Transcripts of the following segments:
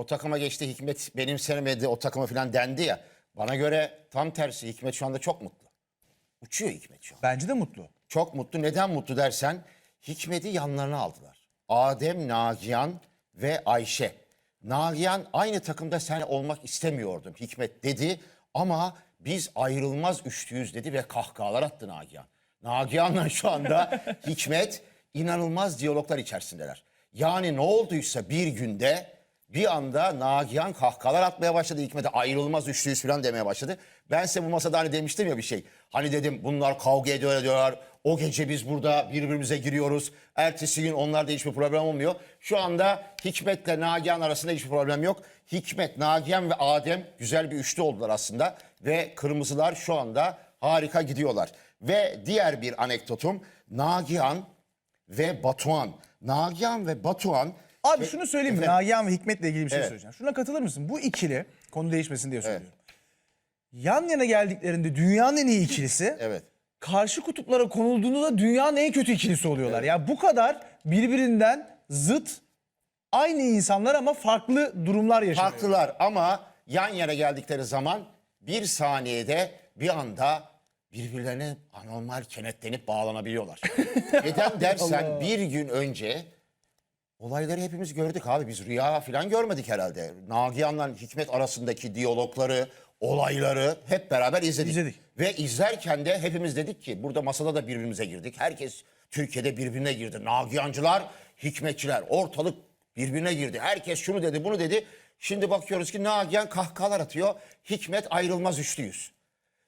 o takıma geçti Hikmet benimsemedi o takıma falan dendi ya. Bana göre tam tersi Hikmet şu anda çok mutlu. Uçuyor Hikmet şu an. Bence de mutlu. Çok mutlu. Neden mutlu dersen Hikmet'i yanlarına aldılar. Adem, Nagihan ve Ayşe. Nagihan aynı takımda sen olmak istemiyordum Hikmet dedi ama biz ayrılmaz üçlüyüz dedi ve kahkahalar attı Nagihan. Nagihan'la şu anda Hikmet inanılmaz diyaloglar içerisindeler. Yani ne olduysa bir günde bir anda Nagihan kahkahalar atmaya başladı. Hikmet'e ayrılmaz üçlüyüz falan demeye başladı. Ben size bu masada hani demiştim ya bir şey. Hani dedim bunlar kavga ediyor ediyorlar. O gece biz burada birbirimize giriyoruz. Ertesi gün onlarda hiçbir problem olmuyor. Şu anda Hikmet'le Nagihan arasında hiçbir problem yok. Hikmet, Nagihan ve Adem güzel bir üçlü oldular aslında. Ve kırmızılar şu anda harika gidiyorlar. Ve diğer bir anekdotum Nagihan ve Batuhan. Nagihan ve Batuhan Abi şunu söyleyeyim mi? Efendim? Nagihan ve Hikmet'le ilgili bir şey Evet. söyleyeceğim. Şuna katılır mısın? Bu ikili, konu değişmesin diye söylüyorum. Yan yana geldiklerinde dünyanın en iyi ikilisi, Evet. karşı kutuplara konulduğunda da dünyanın en kötü ikilisi oluyorlar. Ya bu kadar birbirinden zıt, aynı insanlar ama farklı durumlar yaşanıyor. Farklılar ama yan yana geldikleri zaman bir saniyede bir anda birbirlerine anormal kenetlenip bağlanabiliyorlar. Neden dersen bir gün önce olayları hepimiz gördük abi. Biz rüya falan görmedik herhalde. Nagihan'la Hikmet arasındaki diyalogları, olayları hep beraber izledik. İzledik. Ve izlerken de hepimiz dedik ki burada masada da birbirimize girdik. Herkes Türkiye'de birbirine girdi. Nagihancılar, hikmetçiler ortalık birbirine girdi. Herkes şunu dedi bunu dedi. Şimdi bakıyoruz ki Nagihan kahkahalar atıyor. Hikmet ayrılmaz üçlüyüz.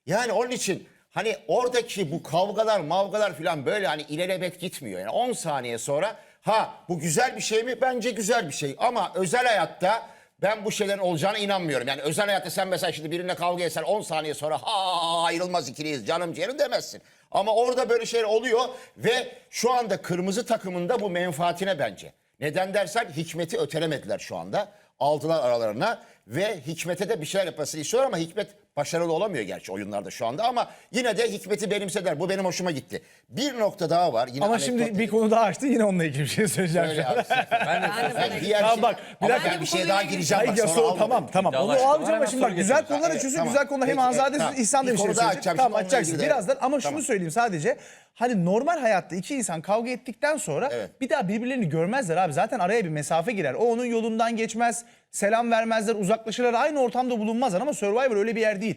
Yani onun için hani oradaki bu kavgalar mavgalar falan böyle hani ilelebet gitmiyor. Yani 10 saniye sonra ha bu güzel bir şey mi? Bence güzel bir şey. Ama özel hayatta ben bu şeylerin olacağına inanmıyorum. Yani özel hayatta sen mesela şimdi birine kavga etsen 10 saniye sonra ha ayrılmaz ikiliyiz canım ciğerim demezsin. Ama orada böyle şeyler oluyor ve şu anda kırmızı takımında bu menfaatine bence. Neden dersen Hikmet'i ötelemediler şu anda. Aldılar aralarına ve Hikmet'e de bir şeyler yapmasını istiyorlar ama Hikmet başarılı olamıyor gerçi oyunlarda şu anda ama yine de Hikmet'i benimseder. Bu benim hoşuma gitti. Bir nokta daha var. Yine Ama şimdi bir konu daha açtı yine onunla ilgili bir şey söyleyeceğim. Öyle şu an. abi. Ben de Ben diğer Tamam şey- bak, bir dakika. ben bir şeye daha gireceğim. Hayır bak, sonra so- alma tamam tamam. Onu alacağım ama şimdi bak güzel konular açıyorsun. tamam. Güzel konular hem tamam. İhsan da Bir şey konu daha söyleyecek. açacağım, Tamam açacaksın birazdan ama şunu Tamam. söyleyeyim sadece. Hani normal hayatta iki insan kavga ettikten sonra Evet. bir daha birbirlerini görmezler abi. Zaten araya bir mesafe girer. O onun yolundan geçmez. Selam vermezler, uzaklaşırlar. Aynı ortamda bulunmazlar ama Survivor öyle bir yer değil.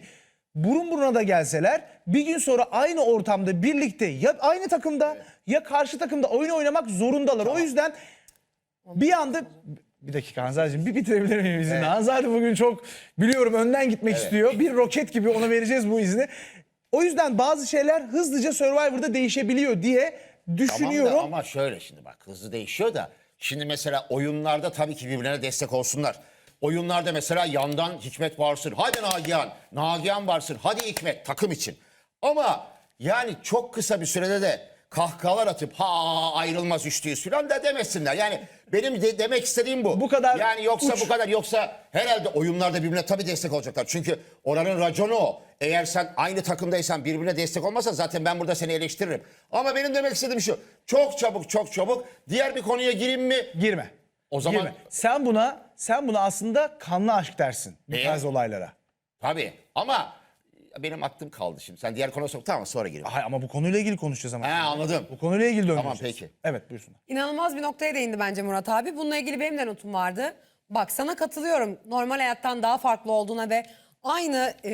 Burun buruna da gelseler bir gün sonra aynı ortamda birlikte ya aynı takımda ya karşı takımda oyun oynamak zorundalar. O yüzden bir anda bir dakika Hanzar'cığım bir bitirebilir miyim izni? Hanzar bugün çok biliyorum önden gitmek istiyor. Bir roket gibi ona vereceğiz bu izni. O yüzden bazı şeyler hızlıca Survivor'da değişebiliyor diye düşünüyorum. Tamam da ama şöyle şimdi bak hızlı değişiyor da şimdi mesela oyunlarda tabii ki birbirlerine destek olsunlar. Oyunlarda mesela yandan Hikmet varsın. Hadi Nagihan. Nagihan varsın. Hadi Hikmet takım için. Ama yani çok kısa bir sürede de kahkahalar atıp ha ayrılmaz üçlüyüz falan da demesinler. Yani benim de demek istediğim bu. Bu kadar Yani yoksa uç. bu kadar yoksa herhalde oyunlarda birbirine tabii destek olacaklar. Çünkü oranın raconu o. Eğer sen aynı takımdaysan birbirine destek olmazsan zaten ben burada seni eleştiririm. Ama benim demek istediğim şu. Çok çabuk çok çabuk diğer bir konuya gireyim mi? Girme. O zaman- Girme. Sen buna sen buna aslında kanlı aşk dersin bu Neye? tarz olaylara. Tabii ama benim aklım kaldı şimdi. Sen diğer konuya sok. Tamam sonra gireyim. Hayır ama bu konuyla ilgili konuşacağız ama. He anladım. Bu konuyla ilgili döneceğiz. Tamam, peki. Evet buyursunlar. İnanılmaz bir noktaya değindi bence Murat abi. Bununla ilgili benim de notum vardı. Bak sana katılıyorum. Normal hayattan daha farklı olduğuna ve aynı e,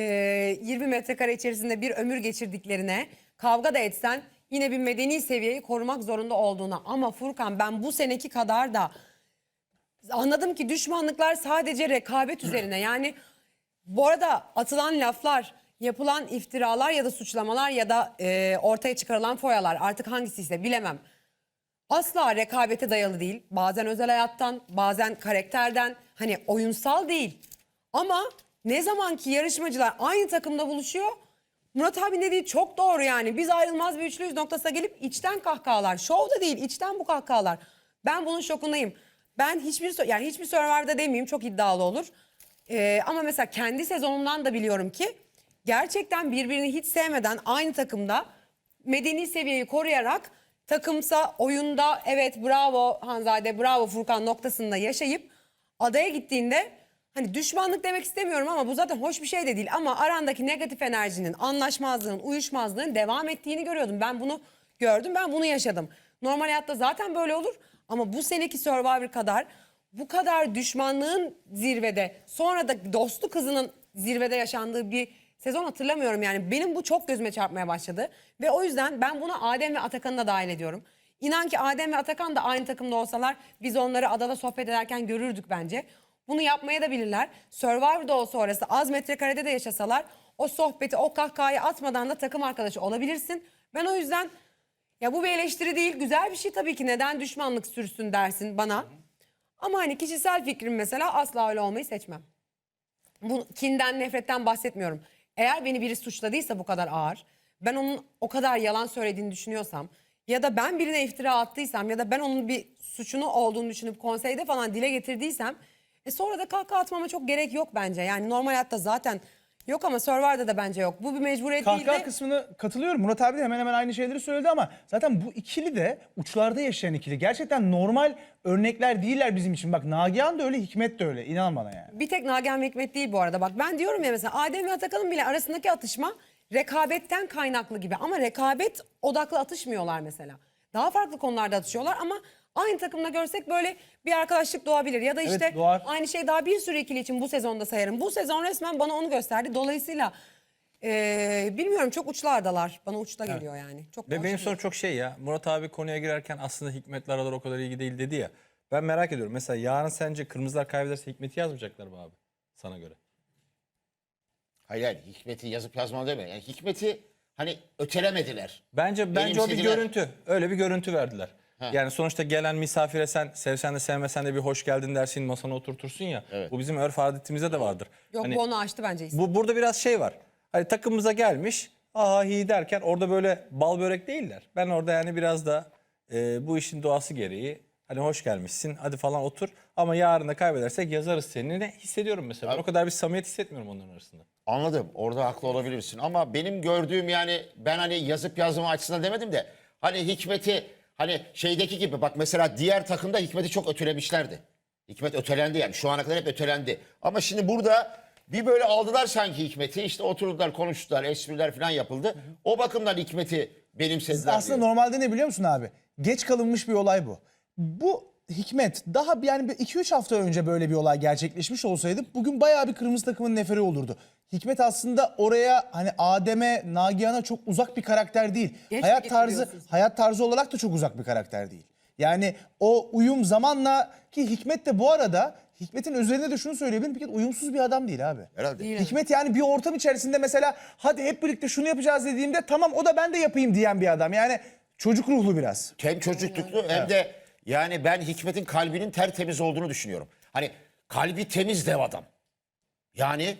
20 metrekare içerisinde bir ömür geçirdiklerine kavga da etsen yine bir medeni seviyeyi korumak zorunda olduğuna. Ama Furkan ben bu seneki kadar da anladım ki düşmanlıklar sadece rekabet üzerine. Yani bu arada atılan laflar, yapılan iftiralar ya da suçlamalar ya da e, ortaya çıkarılan foyalar artık hangisiyse bilemem. Asla rekabete dayalı değil. Bazen özel hayattan, bazen karakterden, hani oyunsal değil. Ama ne zaman ki yarışmacılar aynı takımda buluşuyor, Murat abi dediği çok doğru yani. Biz ayrılmaz bir üçlüyüz noktasına gelip içten kahkahalar. Şov da değil, içten bu kahkahalar. Ben bunun şokundayım. Ben hiçbir yani hiçbir Survivor'da demeyeyim çok iddialı olur. Ee, ama mesela kendi sezonumdan da biliyorum ki gerçekten birbirini hiç sevmeden aynı takımda medeni seviyeyi koruyarak takımsa oyunda evet bravo Hanzade bravo Furkan noktasında yaşayıp adaya gittiğinde hani düşmanlık demek istemiyorum ama bu zaten hoş bir şey de değil ama arandaki negatif enerjinin, anlaşmazlığın, uyuşmazlığın devam ettiğini görüyordum. Ben bunu gördüm, ben bunu yaşadım. Normal hayatta zaten böyle olur ama bu seneki Survivor kadar bu kadar düşmanlığın zirvede sonra da dostu kızının zirvede yaşandığı bir sezon hatırlamıyorum yani. Benim bu çok gözüme çarpmaya başladı ve o yüzden ben buna Adem ve Atakan'ı da dahil ediyorum. İnan ki Adem ve Atakan da aynı takımda olsalar biz onları adada sohbet ederken görürdük bence. Bunu yapmaya da bilirler. Survivor'da olsa orası az metrekarede de yaşasalar o sohbeti o kahkahayı atmadan da takım arkadaşı olabilirsin. Ben o yüzden ya bu bir eleştiri değil güzel bir şey tabii ki neden düşmanlık sürsün dersin bana. Ama hani kişisel fikrim mesela asla öyle olmayı seçmem. Bu kinden, nefretten bahsetmiyorum. Eğer beni biri suçladıysa bu kadar ağır, ben onun o kadar yalan söylediğini düşünüyorsam ya da ben birine iftira attıysam ya da ben onun bir suçunu olduğunu düşünüp konseyde falan dile getirdiysem e sonra da kahkaha atmama çok gerek yok bence. Yani normal hayatta zaten yok ama Survivor'da da bence yok. Bu bir mecburiyet değil Kahkaha de kısmını katılıyorum. Murat abi de hemen hemen aynı şeyleri söyledi ama zaten bu ikili de uçlarda yaşayan ikili. Gerçekten normal örnekler değiller bizim için. Bak Nagihan da öyle, Hikmet de öyle. İnan bana yani. Bir tek Nagihan ve Hikmet değil bu arada. Bak ben diyorum ya mesela Adem ve Atakan'ın bile arasındaki atışma rekabetten kaynaklı gibi. Ama rekabet odaklı atışmıyorlar mesela. Daha farklı konularda atışıyorlar ama aynı takımda görsek böyle bir arkadaşlık doğabilir. Ya da Evet, işte doğar. aynı şey daha bir sürü ikili için bu sezonda sayarım. Bu sezon resmen bana onu gösterdi. Dolayısıyla eee, bilmiyorum çok uçlardalar. Bana uçta geliyor yani. Çok Ve benim değil. sorum çok şey ya. Murat abi konuya girerken aslında Hikmet'le aralar o kadar iyi değil dedi ya. Ben merak ediyorum. Mesela yarın sence Kırmızılar kaybederse Hikmet'i yazmayacaklar mı abi? Sana göre. Hayır hayır Hikmet'i yazıp yazmam deme. Yani Hikmet'i hani ötelemediler. Bence bence o bir Benimsediler. görüntü. Öyle bir görüntü verdiler. Yani sonuçta gelen misafire sen sevsen de sevmesen de bir hoş geldin dersin masana oturtursun ya. Bu bizim örf adetimizde de vardır. Yok Hani bu onu açtı bence. bu burada biraz şey var. Hani takımımıza gelmiş aha hi derken orada böyle bal börek değiller. Ben orada yani biraz da e, bu işin doğası gereği hani hoş gelmişsin hadi falan otur ama yarın da kaybedersek yazarız seni ne hissediyorum mesela. Ben o kadar bir samimiyet hissetmiyorum onların arasında. Anladım. Orada haklı olabilirsin. Ama benim gördüğüm yani ben hani yazıp yazma açısından demedim de hani Hikmet'i hani şeydeki gibi bak mesela diğer takımda Hikmet'i çok ötelemişlerdi. Hikmet ötelendi yani şu ana kadar hep ötelendi. Ama şimdi burada bir böyle aldılar sanki Hikmet'i işte oturdular konuştular espriler falan yapıldı. O bakımdan Hikmet'i benimsediler. Aslında diyor. normalde ne biliyor musun abi? Geç kalınmış bir olay bu. Bu Hikmet daha bir- yani 2-3 hafta önce böyle bir olay gerçekleşmiş olsaydı bugün bayağı bir kırmızı takımın neferi olurdu. Hikmet aslında oraya hani Adem'e, Nagihan'a çok uzak bir karakter değil. Geç hayat tarzı hayat tarzı olarak da çok uzak bir karakter değil. Yani o uyum zamanla ki Hikmet de bu arada Hikmet'in üzerine de şunu söyleyebilirim. Hikmet uyumsuz bir adam değil abi. Herhalde. Değil. Hikmet yani bir ortam içerisinde mesela hadi hep birlikte şunu yapacağız dediğimde tamam o da ben de yapayım diyen bir adam. Yani çocuk ruhlu biraz. Hem çocukluklu hem de yani ben Hikmet'in kalbinin tertemiz olduğunu düşünüyorum. Hani kalbi temiz dev adam. Yani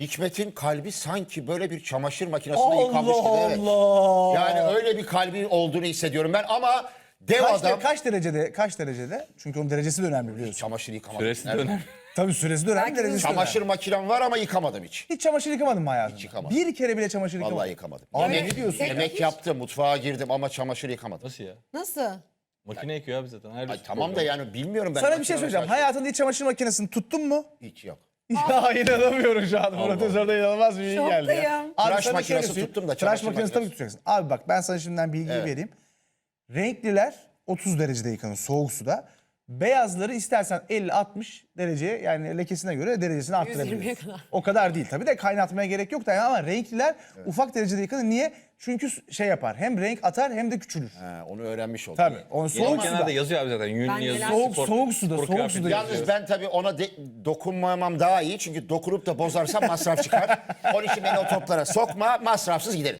Hikmet'in kalbi sanki böyle bir çamaşır makinesinde yıkanmış gibi. evet. Allah. Yani öyle bir kalbi olduğunu hissediyorum ben ama dev Kaç, adam... de- kaç derecede? Kaç derecede? Çünkü onun derecesi de önemli biliyorsun. Çamaşır yıkamadım. Süresi de önemli. Tabii süresi de önemli, Belki derecesi de Çamaşır makinem var ama yıkamadım hiç. Hiç çamaşır yıkamadın mı hayatında? Hiç yıkamadım. Bir kere bile çamaşır yıkamadın. Vallahi yıkamadım. Abi Yemek, ne diyorsun? yemek yaptım, mutfağa girdim ama çamaşır yıkamadım. Nasıl ya? Nasıl? Makine yıkıyor abi zaten. Her Ay, tamam da yani bilmiyorum ben. Sana bir makine şey söyleyeceğim. mesela- Hayatında hiç çamaşır makinesini tuttun mu? Hiç yok. Ya inanamıyorum şu an. Murat Özer'de inanılmaz bir şey geldi. ya. Şoktayım. Abi Tıraş sana makinesi söyleyeyim. tuttum da Tıraş çamaşır makinesi tabii makinesi. tutacaksın. Abi bak ben sana şimdiden bilgi vereyim. Renkliler 30 derecede yıkanır soğuk suda. Beyazları istersen 50-60 dereceye yani lekesine göre derecesini 120'ye arttırabiliyorsun. kadar. O kadar değil tabii de kaynatmaya gerek yok da yani ama renkliler ufak derecede yıkanır. Niye? Çünkü şey yapar hem renk atar hem de küçülür. Ha, onu öğrenmiş oldum. Tabii. Onu Soğuk soğuk kenarda suda. yazıyor abi zaten. Yün Ben yazıyor. neler- Soğuk- spor- soğuk suda, spor soğuk kıyafeti suda yazıyor. Yalnız ben tabii ona de- dokunmamam daha iyi. Çünkü dokunup da bozarsam masraf çıkar. Onun için beni o toplara sokma, masrafsız giderim.